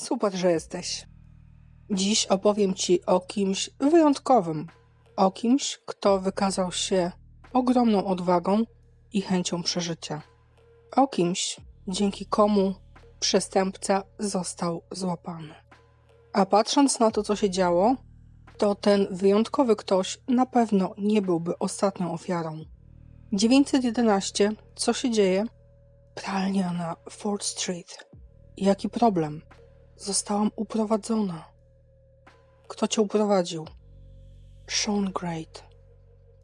Super, że jesteś. Dziś opowiem Ci o kimś wyjątkowym. O kimś, kto wykazał się ogromną odwagą i chęcią przeżycia. O kimś, dzięki komu przestępca został złapany. A patrząc na to, co się działo, to ten wyjątkowy ktoś na pewno nie byłby ostatnią ofiarą. 911. Co się dzieje? Pralnia na Ford Street. Jaki problem? Zostałam uprowadzona. Kto cię uprowadził? Sean Great.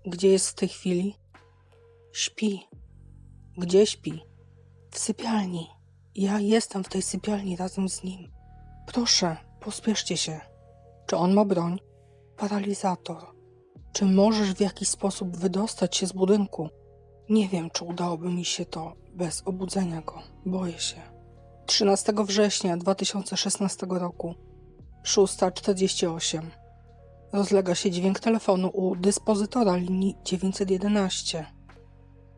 Gdzie jest w tej chwili? Śpi. Gdzie śpi? W sypialni. Ja jestem w tej sypialni razem z nim. Proszę, pospieszcie się. Czy on ma broń? Paralizator. Czy możesz w jakiś sposób wydostać się z budynku? Nie wiem, czy udałoby mi się to bez obudzenia go. Boję się. 13 września 2016 roku, 6.48. Rozlega się dźwięk telefonu u dyspozytora linii 911.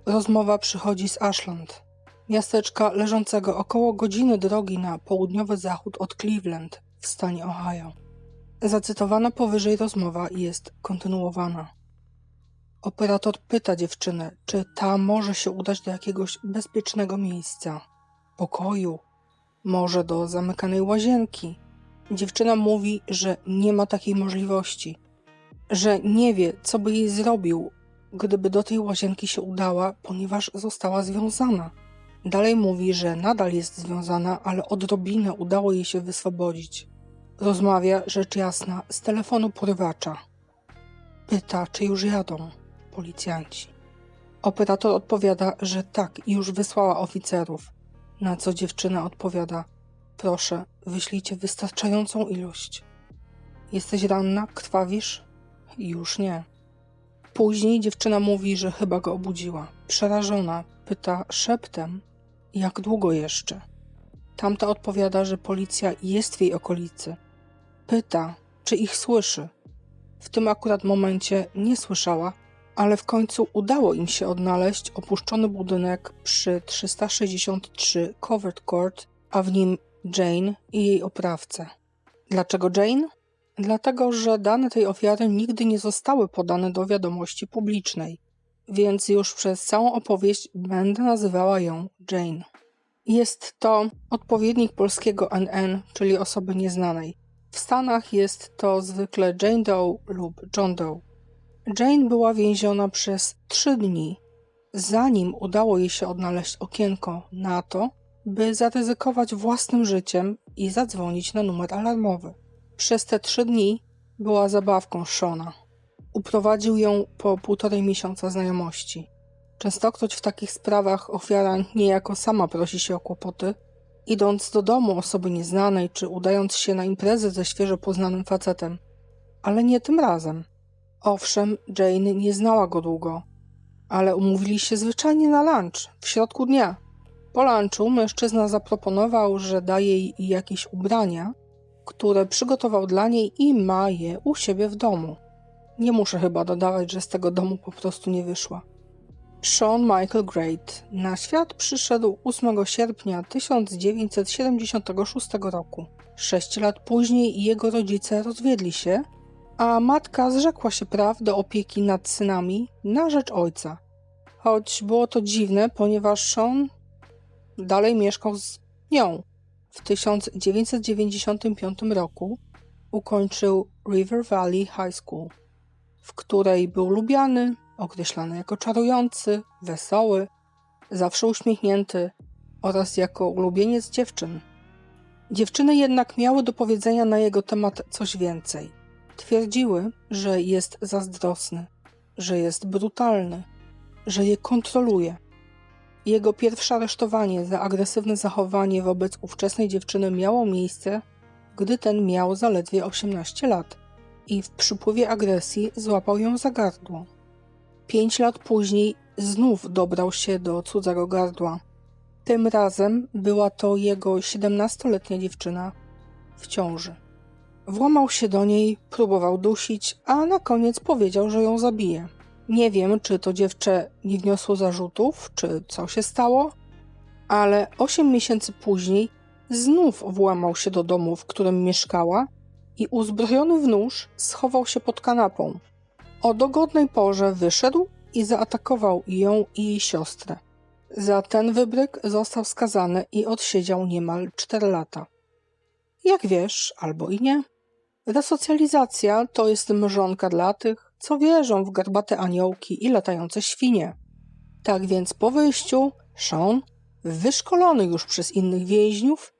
Rozmowa przychodzi z Ashland, miasteczka leżącego około godziny drogi na południowy zachód od Cleveland w stanie Ohio. Zacytowana powyżej rozmowa jest kontynuowana. Operator pyta dziewczynę, czy ta może się udać do jakiegoś bezpiecznego miejsca, pokoju, może do zamykanej łazienki. Dziewczyna mówi, że nie ma takiej możliwości, że nie wie, co by jej zrobił, gdyby do tej łazienki się udała, ponieważ została związana. Dalej mówi, że nadal jest związana, ale odrobinę udało jej się wyswobodzić. Rozmawia, rzecz jasna, z telefonu porywacza. Pyta, czy już jadą policjanci. Operator odpowiada, że tak, już wysłała oficerów. Na co dziewczyna odpowiada: Proszę, wyślijcie wystarczającą ilość. Jesteś ranna? Krwawisz? Już nie. Później dziewczyna mówi, że chyba go obudziła. Przerażona, pyta szeptem: Jak długo jeszcze? Tamta odpowiada, że policja jest w jej okolicy. Pyta, czy ich słyszy. W tym akurat momencie nie słyszała, ale w końcu udało im się odnaleźć opuszczony budynek przy 363 Covert Court, a w nim Jane i jej oprawcę. Dlaczego Jane? Dlatego, że dane tej ofiary nigdy nie zostały podane do wiadomości publicznej, więc już przez całą opowieść będę nazywała ją Jane. Jest to odpowiednik polskiego NN, czyli osoby nieznanej. W Stanach jest to zwykle Jane Doe lub John Doe. Jane była więziona przez trzy dni, zanim udało jej się odnaleźć okienko na to, by zaryzykować własnym życiem i zadzwonić na numer alarmowy. Przez te trzy dni była zabawką Shona. Uprowadził ją po półtorej miesiąca znajomości. Częstokroć w takich sprawach ofiara niejako sama prosi się o kłopoty, idąc do domu osoby nieznanej czy udając się na imprezę ze świeżo poznanym facetem. Ale nie tym razem. Owszem, Jane nie znała go długo, ale umówili się zwyczajnie na lunch w środku dnia. Po lunchu mężczyzna zaproponował, że daje jej jakieś ubrania, które przygotował dla niej i ma je u siebie w domu. Nie muszę chyba dodawać, że z tego domu po prostu nie wyszła. Sean Michael Great na świat przyszedł 8 sierpnia 1976 roku. Sześć lat później jego rodzice rozwiedli się, a matka zrzekła się praw do opieki nad synami na rzecz ojca. Choć było to dziwne, ponieważ Sean dalej mieszkał z nią. W 1995 roku ukończył River Valley High School, w której był lubiany, określany jako czarujący, wesoły, zawsze uśmiechnięty oraz jako ulubieniec dziewczyn. Dziewczyny jednak miały do powiedzenia na jego temat coś więcej. Twierdziły, że jest zazdrosny, że jest brutalny, że je kontroluje. Jego pierwsze aresztowanie za agresywne zachowanie wobec ówczesnej dziewczyny miało miejsce, gdy ten miał zaledwie 18 lat i w przypływie agresji złapał ją za gardło. Pięć lat później znów dobrał się do cudzego gardła. Tym razem była to jego 17-letnia dziewczyna w ciąży. Włamał się do niej, próbował dusić, a na koniec powiedział, że ją zabije. Nie wiem, czy to dziewczę nie wniosło zarzutów, czy co się stało, ale osiem miesięcy później znów włamał się do domu, w którym mieszkała i uzbrojony w nóż schował się pod kanapą. O dogodnej porze wyszedł i zaatakował ją i jej siostrę. Za ten wybryk został skazany i odsiedział niemal 4 lata. Jak wiesz, albo i nie, resocjalizacja to jest mrzonka dla tych, co wierzą w garbate aniołki i latające świnie. Tak więc po wyjściu Sean, wyszkolony już przez innych więźniów,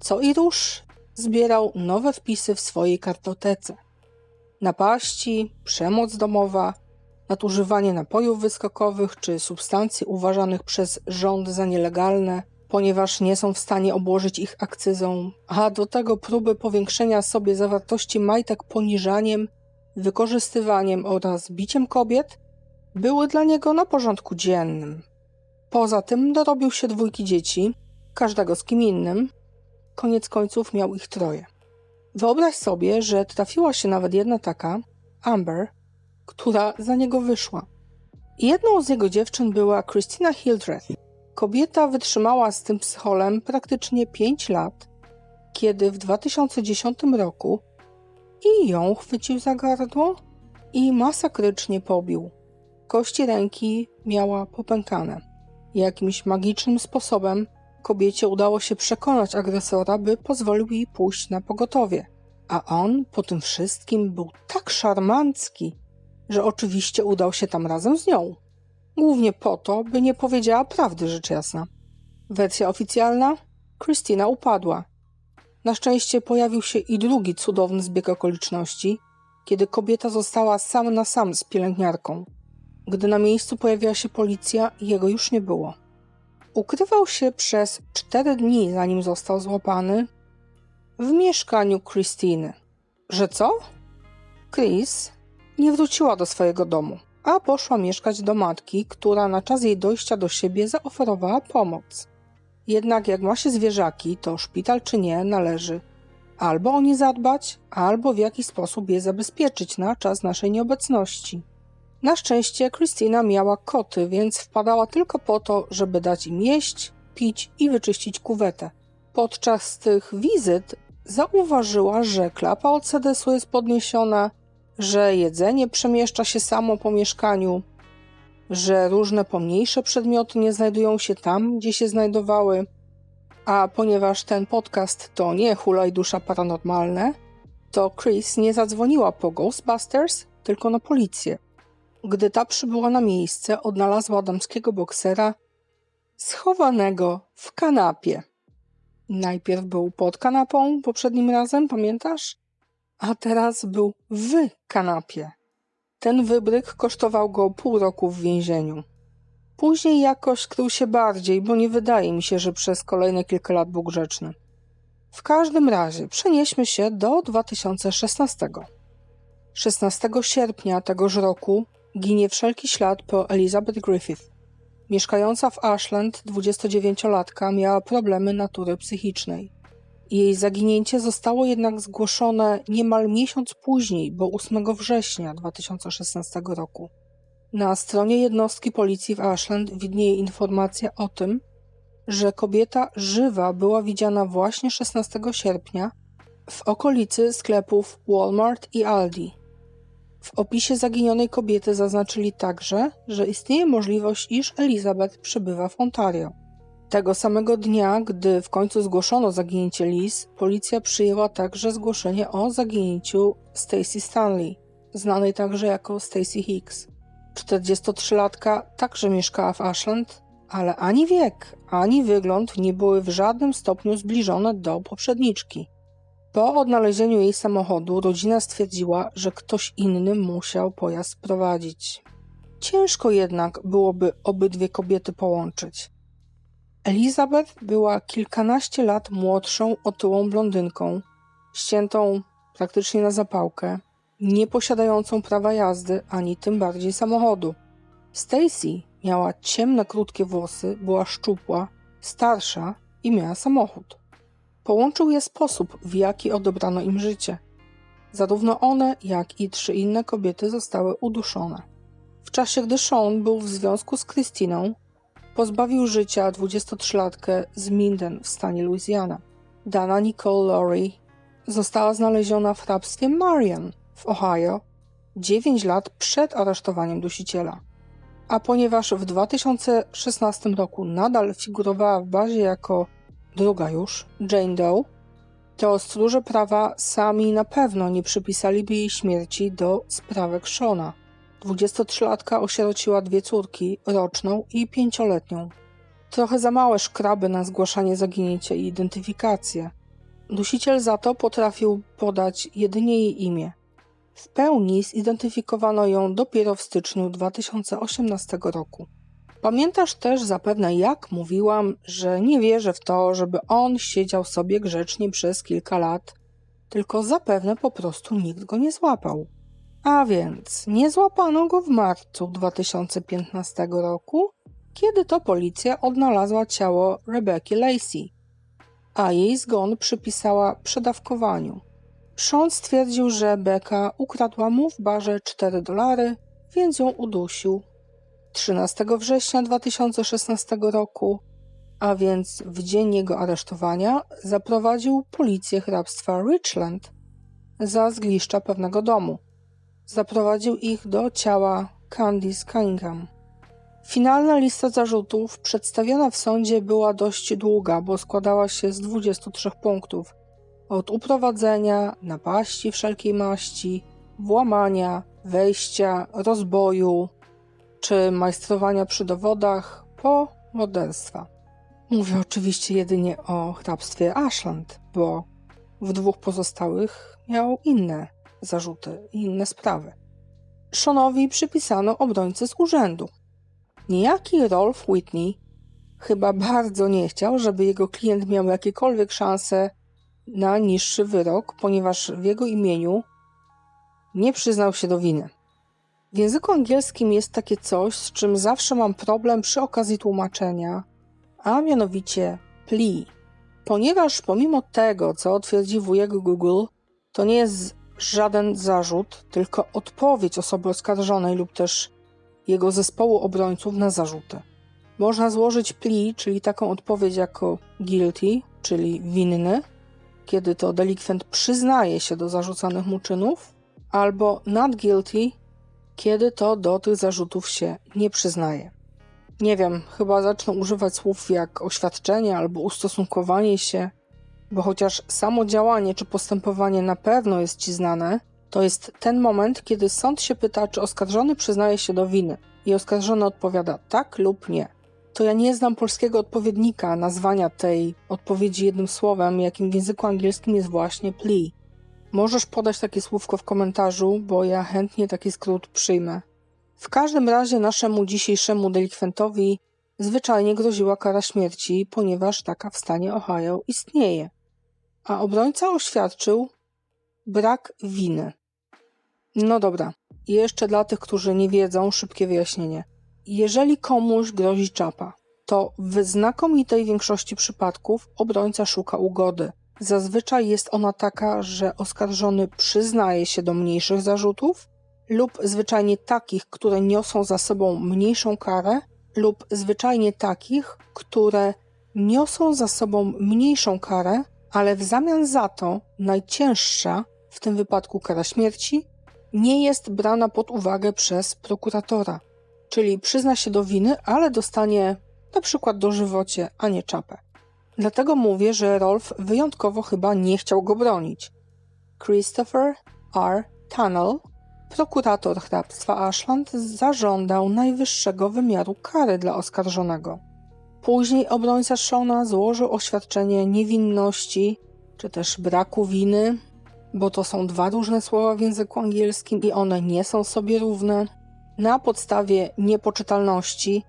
co i rusz zbierał nowe wpisy w swojej kartotece. Napaści, przemoc domowa, nadużywanie napojów wyskokowych czy substancji uważanych przez rząd za nielegalne, ponieważ nie są w stanie obłożyć ich akcyzą, a do tego próby powiększenia sobie zawartości majtek poniżaniem, wykorzystywaniem oraz biciem kobiet były dla niego na porządku dziennym. Poza tym dorobił się dwójki dzieci, każdego z kim innym. Koniec końców miał ich troje. Wyobraź sobie, że trafiła się nawet jedna taka, Amber, która za niego wyszła. Jedną z jego dziewczyn była Christina Hildreth. Kobieta wytrzymała z tym psycholem praktycznie 5 lat, kiedy w 2010 roku i ją chwycił za gardło i masakrycznie pobił. Kości ręki miała popękane. Jakimś magicznym sposobem kobiecie udało się przekonać agresora, by pozwolił jej pójść na pogotowie. A on po tym wszystkim był tak szarmancki, że oczywiście udał się tam razem z nią. Głównie po to, by nie powiedziała prawdy, rzecz jasna. Wersja oficjalna? Christina upadła. Na szczęście pojawił się i drugi cudowny zbieg okoliczności, kiedy kobieta została sam na sam z pielęgniarką. Gdy na miejscu pojawiła się policja, jego już nie było. Ukrywał się przez cztery dni, zanim został złapany w mieszkaniu Christiny. Że co? Chris nie wróciła do swojego domu, a poszła mieszkać do matki, która na czas jej dojścia do siebie zaoferowała pomoc. Jednak jak ma się zwierzaki, to szpital czy nie należy albo o nie zadbać, albo w jakiś sposób je zabezpieczyć na czas naszej nieobecności. Na szczęście Christina miała koty, więc wpadała tylko po to, żeby dać im jeść, pić i wyczyścić kuwetę. Podczas tych wizyt zauważyła, że klapa od sedesu jest podniesiona, że jedzenie przemieszcza się samo po mieszkaniu, że różne pomniejsze przedmioty nie znajdują się tam, gdzie się znajdowały. A ponieważ ten podcast to nie hulaj dusza paranormalne, to Chris nie zadzwoniła po Ghostbusters, tylko na policję. Gdy ta przybyła na miejsce, odnalazła damskiego boksera schowanego w kanapie. Najpierw był pod kanapą poprzednim razem, pamiętasz? A teraz był w kanapie. Ten wybryk kosztował go pół roku w więzieniu. Później jakoś krył się bardziej, bo nie wydaje mi się, że przez kolejne kilka lat był grzeczny. W każdym razie przenieśmy się do 2016. 16 sierpnia tegoż roku ginie wszelki ślad po Elizabeth Griffith. Mieszkająca w Ashland 29-latka miała problemy natury psychicznej. Jej zaginięcie zostało jednak zgłoszone niemal miesiąc później, bo 8 września 2016 roku. Na stronie jednostki policji w Ashland widnieje informacja o tym, że kobieta żywa była widziana właśnie 16 sierpnia w okolicy sklepów Walmart i Aldi. W opisie zaginionej kobiety zaznaczyli także, że istnieje możliwość, iż Elizabeth przebywa w Ontario. Tego samego dnia, gdy w końcu zgłoszono zaginięcie Liz, policja przyjęła także zgłoszenie o zaginięciu Stacy Stanley, znanej także jako Stacy Hicks. 43-latka także mieszkała w Ashland, ale ani wiek, ani wygląd nie były w żadnym stopniu zbliżone do poprzedniczki. Po odnalezieniu jej samochodu rodzina stwierdziła, że ktoś inny musiał pojazd prowadzić. Ciężko jednak byłoby obydwie kobiety połączyć. Elizabeth była kilkanaście lat młodszą, otyłą blondynką, ściętą praktycznie na zapałkę, nie posiadającą prawa jazdy ani tym bardziej samochodu. Stacy miała ciemne, krótkie włosy, była szczupła, starsza i miała samochód. Połączył je sposób, w jaki odebrano im życie. Zarówno one, jak i trzy inne kobiety zostały uduszone. W czasie, gdy Sean był w związku z Krystyną, pozbawił życia 23-latkę z Minden w stanie Louisiana. Dana Nicole Lowry, została znaleziona w hrabstwie Marion w Ohio 9 lat przed aresztowaniem dusiciela. A ponieważ w 2016 roku nadal figurowała w bazie jako druga już Jane Doe, to stróże prawa sami na pewno nie przypisaliby jej śmierci do sprawek Shona. 23-latka osierociła dwie córki, roczną i pięcioletnią. Trochę za małe szkraby na zgłaszanie zaginięcia i identyfikację. Dusiciel za to potrafił podać jedynie jej imię. W pełni zidentyfikowano ją dopiero w styczniu 2018 roku. Pamiętasz też zapewne, jak mówiłam, że nie wierzę w to, żeby on siedział sobie grzecznie przez kilka lat, tylko zapewne po prostu nikt go nie złapał. A więc nie złapano go w marcu 2015 roku, kiedy to policja odnalazła ciało Rebecca Lacey, a jej zgon przypisała przedawkowaniu. Sean stwierdził, że Becca ukradła mu w barze 4 dolary, więc ją udusił. 13 września 2016 roku, a więc w dzień jego aresztowania, zaprowadził policję hrabstwa Richland za zgliszcza pewnego domu. Zaprowadził ich do ciała Candice Cunningham. Finalna lista zarzutów przedstawiona w sądzie była dość długa, bo składała się z 23 punktów. Od uprowadzenia, napaści wszelkiej maści, włamania, wejścia, rozboju czy majstrowania przy dowodach po morderstwa. Mówię oczywiście jedynie o hrabstwie Ashland, bo w dwóch pozostałych miał inne zarzuty i inne sprawy. Seanowi przypisano obrońcę z urzędu. Niejaki Rolf Whitney chyba bardzo nie chciał, żeby jego klient miał jakiekolwiek szanse na niższy wyrok, ponieważ w jego imieniu nie przyznał się do winy. W języku angielskim jest takie coś, z czym zawsze mam problem przy okazji tłumaczenia, a mianowicie plea. Ponieważ pomimo tego, co twierdzi wujek Google, to nie jest żaden zarzut, tylko odpowiedź osoby oskarżonej lub też jego zespołu obrońców na zarzuty. Można złożyć plea, czyli taką odpowiedź jako guilty, czyli winny, kiedy to delikwent przyznaje się do zarzucanych mu czynów, albo not guilty, kiedy to do tych zarzutów się nie przyznaje. Nie wiem, chyba zacznę używać słów jak oświadczenie albo ustosunkowanie się, bo chociaż samo działanie czy postępowanie na pewno jest ci znane, to jest ten moment, kiedy sąd się pyta, czy oskarżony przyznaje się do winy i oskarżony odpowiada tak lub nie. To ja nie znam polskiego odpowiednika nazwania tej odpowiedzi jednym słowem, jakim w języku angielskim jest właśnie plea. Możesz podać takie słówko w komentarzu, bo ja chętnie taki skrót przyjmę. W każdym razie naszemu dzisiejszemu delikwentowi zwyczajnie groziła kara śmierci, ponieważ taka w stanie Ohio istnieje. A obrońca oświadczył brak winy. No dobra, jeszcze dla tych, którzy nie wiedzą, szybkie wyjaśnienie. Jeżeli komuś grozi czapa, to w znakomitej większości przypadków obrońca szuka ugody. Zazwyczaj jest ona taka, że oskarżony przyznaje się do mniejszych zarzutów, lub zwyczajnie takich, które niosą za sobą mniejszą karę, lub zwyczajnie takich, które niosą za sobą mniejszą karę, ale w zamian za to najcięższa, w tym wypadku kara śmierci, nie jest brana pod uwagę przez prokuratora. Czyli przyzna się do winy, ale dostanie na przykład dożywocie, a nie czapę. Dlatego mówię, że Rolf wyjątkowo chyba nie chciał go bronić. Christopher R. Tunnell, prokurator hrabstwa Ashland, zażądał najwyższego wymiaru kary dla oskarżonego. Później obrońca Shona złożył oświadczenie niewinności, czy też braku winy, bo to są dwa różne słowa w języku angielskim i one nie są sobie równe, na podstawie niepoczytalności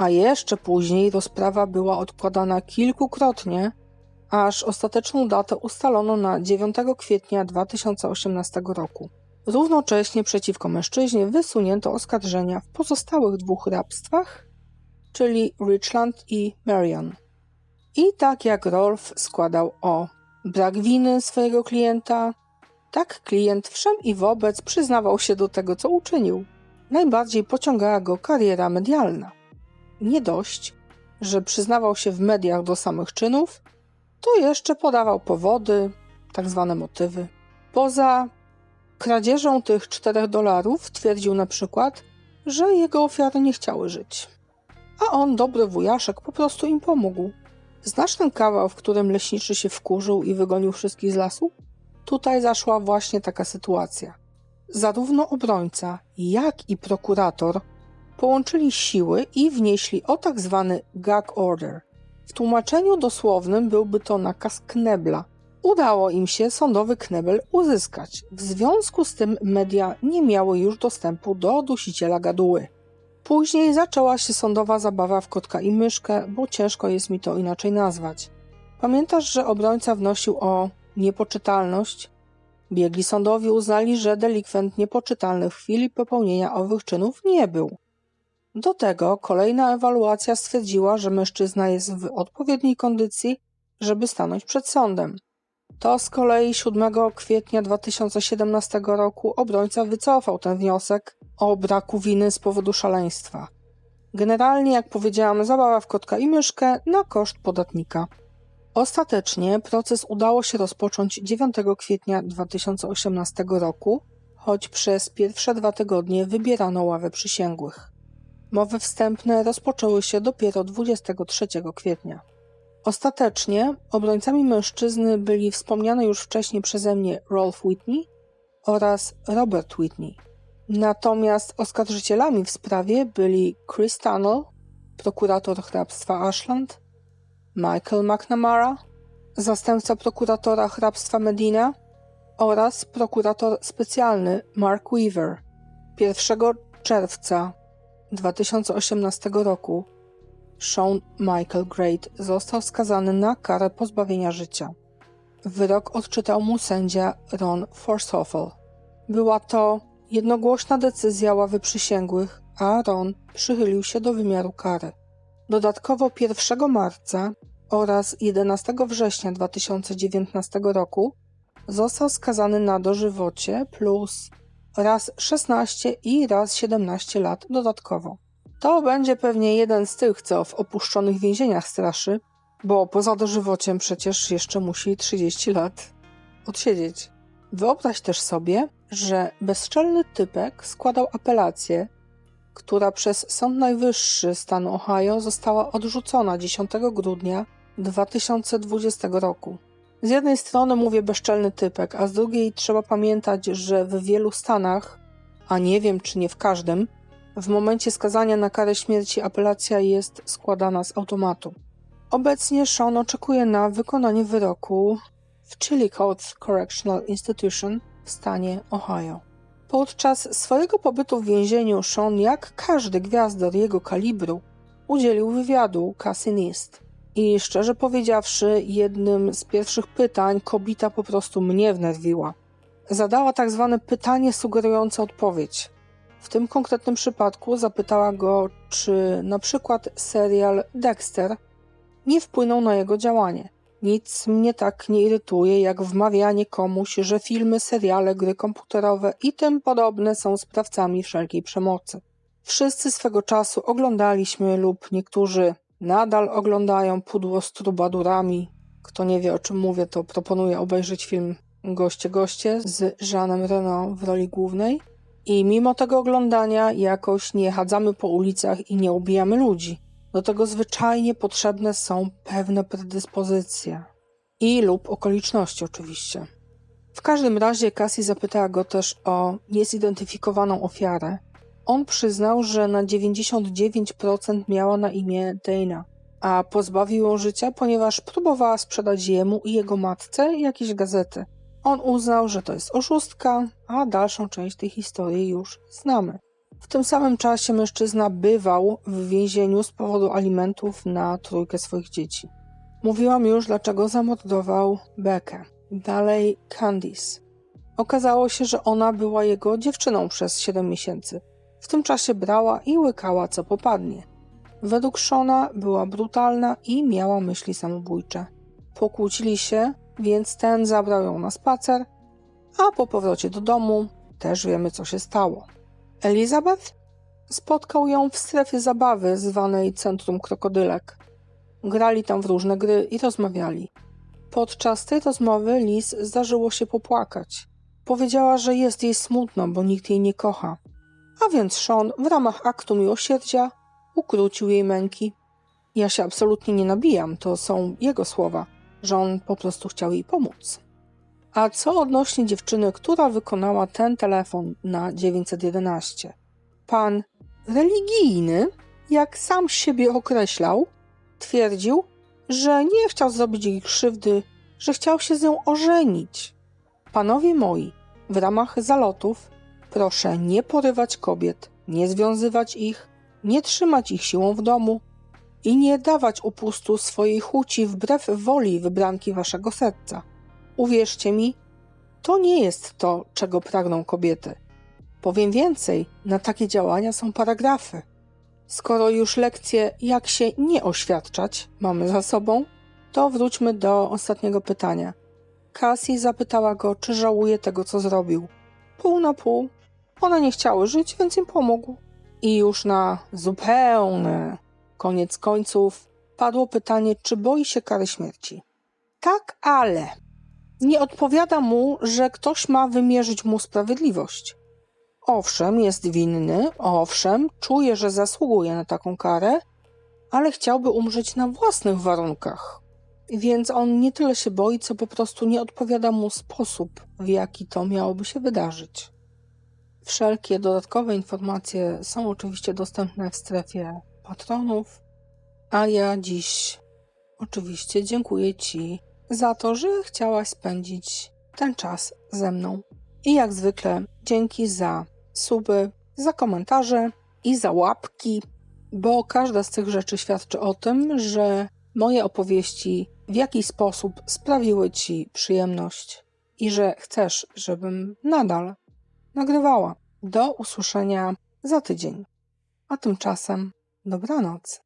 a jeszcze później rozprawa była odkładana kilkukrotnie, aż ostateczną datę ustalono na 9 kwietnia 2018 roku. Równocześnie przeciwko mężczyźnie wysunięto oskarżenia w pozostałych dwóch rabstwach, czyli Richland i Marion. I tak jak Rolf składał o brak winy swojego klienta, tak klient wszem i wobec przyznawał się do tego, co uczynił. Najbardziej pociągała go kariera medialna. Nie dość, że przyznawał się w mediach do samych czynów, to jeszcze podawał powody, tak zwane motywy. Poza kradzieżą tych 4 dolarów twierdził na przykład, że jego ofiary nie chciały żyć. A on, dobry wujaszek, po prostu im pomógł. Znasz ten kawał, w którym leśniczy się wkurzył i wygonił wszystkich z lasu? Tutaj zaszła właśnie taka sytuacja. Zarówno obrońca, jak i prokurator połączyli siły i wnieśli o tak zwany gag order. W tłumaczeniu dosłownym byłby to nakaz knebla. Udało im się sądowy knebel uzyskać. W związku z tym media nie miały już dostępu do dusiciela gaduły. Później zaczęła się sądowa zabawa w kotka i myszkę, bo ciężko jest mi to inaczej nazwać. Pamiętasz, że obrońca wnosił o niepoczytalność? Biegli sądowi uznali, że delikwent niepoczytalny w chwili popełnienia owych czynów nie był. Do tego kolejna ewaluacja stwierdziła, że mężczyzna jest w odpowiedniej kondycji, żeby stanąć przed sądem. To z kolei 7 kwietnia 2017 roku obrońca wycofał ten wniosek o braku winy z powodu szaleństwa. Generalnie, jak powiedziałam, zabawa w kotka i myszkę na koszt podatnika. Ostatecznie proces udało się rozpocząć 9 kwietnia 2018 roku, choć przez pierwsze dwa tygodnie wybierano ławę przysięgłych. Mowy wstępne rozpoczęły się dopiero 23 kwietnia. Ostatecznie obrońcami mężczyzny byli wspomniane już wcześniej przeze mnie Rolf Whitney oraz Robert Whitney. Natomiast oskarżycielami w sprawie byli Chris Tunnell, prokurator hrabstwa Ashland, Michael McNamara, zastępca prokuratora hrabstwa Medina oraz prokurator specjalny Mark Weaver. 1 czerwca 2018 roku Sean Michael Great został skazany na karę pozbawienia życia. Wyrok odczytał mu sędzia Ron Forshoffel. Była to jednogłośna decyzja ławy przysięgłych, a Ron przychylił się do wymiaru kary. Dodatkowo 1 marca oraz 11 września 2019 roku został skazany na dożywocie plus raz 16 i raz 17 lat dodatkowo. To będzie pewnie jeden z tych, co w opuszczonych więzieniach straszy, bo poza dożywociem przecież jeszcze musi 30 lat odsiedzieć. Wyobraź też sobie, że bezczelny typek składał apelację, która przez Sąd Najwyższy stanu Ohio została odrzucona 10 grudnia 2020 roku. Z jednej strony mówię bezczelny typek, a z drugiej trzeba pamiętać, że w wielu stanach, a nie wiem czy nie w każdym, w momencie skazania na karę śmierci apelacja jest składana z automatu. Obecnie Sean oczekuje na wykonanie wyroku w Chillicothe Correctional Institution w stanie Ohio. Podczas swojego pobytu w więzieniu Sean, jak każdy gwiazdor jego kalibru, udzielił wywiadu Cassie Nist. I szczerze powiedziawszy, jednym z pierwszych pytań kobita po prostu mnie wnerwiła. Zadała tak zwane pytanie sugerujące odpowiedź. W tym konkretnym przypadku zapytała go, czy na przykład serial Dexter nie wpłynął na jego działanie. Nic mnie tak nie irytuje, jak wmawianie komuś, że filmy, seriale, gry komputerowe i tym podobne są sprawcami wszelkiej przemocy. Wszyscy swego czasu oglądaliśmy lub niektórzy nadal oglądają pudło z trubadurami. Kto nie wie o czym mówię, to proponuję obejrzeć film Goście Goście z Jeanem Reno w roli głównej. I mimo tego oglądania jakoś nie chadzamy po ulicach i nie ubijamy ludzi. Do tego zwyczajnie potrzebne są pewne predyspozycje. I lub okoliczności oczywiście. W każdym razie Cassie zapytała go też o niezidentyfikowaną ofiarę. On przyznał, że na 99% miała na imię Dana, a pozbawił ją życia, ponieważ próbowała sprzedać jemu i jego matce jakieś gazety. On uznał, że to jest oszustka, a dalszą część tej historii już znamy. Tym samym czasie mężczyzna bywał w więzieniu z powodu alimentów na trójkę swoich dzieci. Mówiłam już, dlaczego zamordował Bekę. Dalej Candice. Okazało się, że ona była jego dziewczyną przez 7 miesięcy. W tym czasie brała i łykała co popadnie. Według Shona była brutalna i miała myśli samobójcze. Pokłócili się, więc ten zabrał ją na spacer, a po powrocie do domu też wiemy, co się stało. Elizabeth spotkał ją w strefie zabawy zwanej Centrum Krokodylek. Grali tam w różne gry i rozmawiali. Podczas tej rozmowy Liz zdarzyło się popłakać. Powiedziała, że jest jej smutno, bo nikt jej nie kocha. A więc Sean w ramach aktu miłosierdzia ukrócił jej męki. Ja się absolutnie nie nabijam, to są jego słowa, że on po prostu chciał jej pomóc. A co odnośnie dziewczyny, która wykonała ten telefon na 911? Pan religijny, jak sam siebie określał, twierdził, że nie chciał zrobić jej krzywdy, że chciał się z nią ożenić. Panowie moi, w ramach zalotów proszę nie porywać kobiet, nie związywać ich, nie trzymać ich siłą w domu i nie dawać upustu swojej chuci wbrew woli wybranki waszego serca. Uwierzcie mi, to nie jest to, czego pragną kobiety. Powiem więcej, na takie działania są paragrafy. Skoro już lekcję jak się nie oświadczać mamy za sobą, to wróćmy do ostatniego pytania. Cassie zapytała go, czy żałuje tego, co zrobił. Pół na pół. One nie chciały żyć, więc im pomógł. I już na zupełny koniec końców padło pytanie, czy boi się kary śmierci. Tak, ale nie odpowiada mu, że ktoś ma wymierzyć mu sprawiedliwość. Owszem, jest winny, owszem, czuje, że zasługuje na taką karę, ale chciałby umrzeć na własnych warunkach. Więc on nie tyle się boi, co po prostu nie odpowiada mu sposób, w jaki to miałoby się wydarzyć. Wszelkie dodatkowe informacje są oczywiście dostępne w strefie patronów, a ja dziś oczywiście dziękuję Ci za to, że chciałaś spędzić ten czas ze mną. I jak zwykle dzięki za suby, za komentarze i za łapki, bo każda z tych rzeczy świadczy o tym, że moje opowieści w jakiś sposób sprawiły Ci przyjemność i że chcesz, żebym nadal nagrywała. Do usłyszenia za tydzień. A tymczasem dobranoc.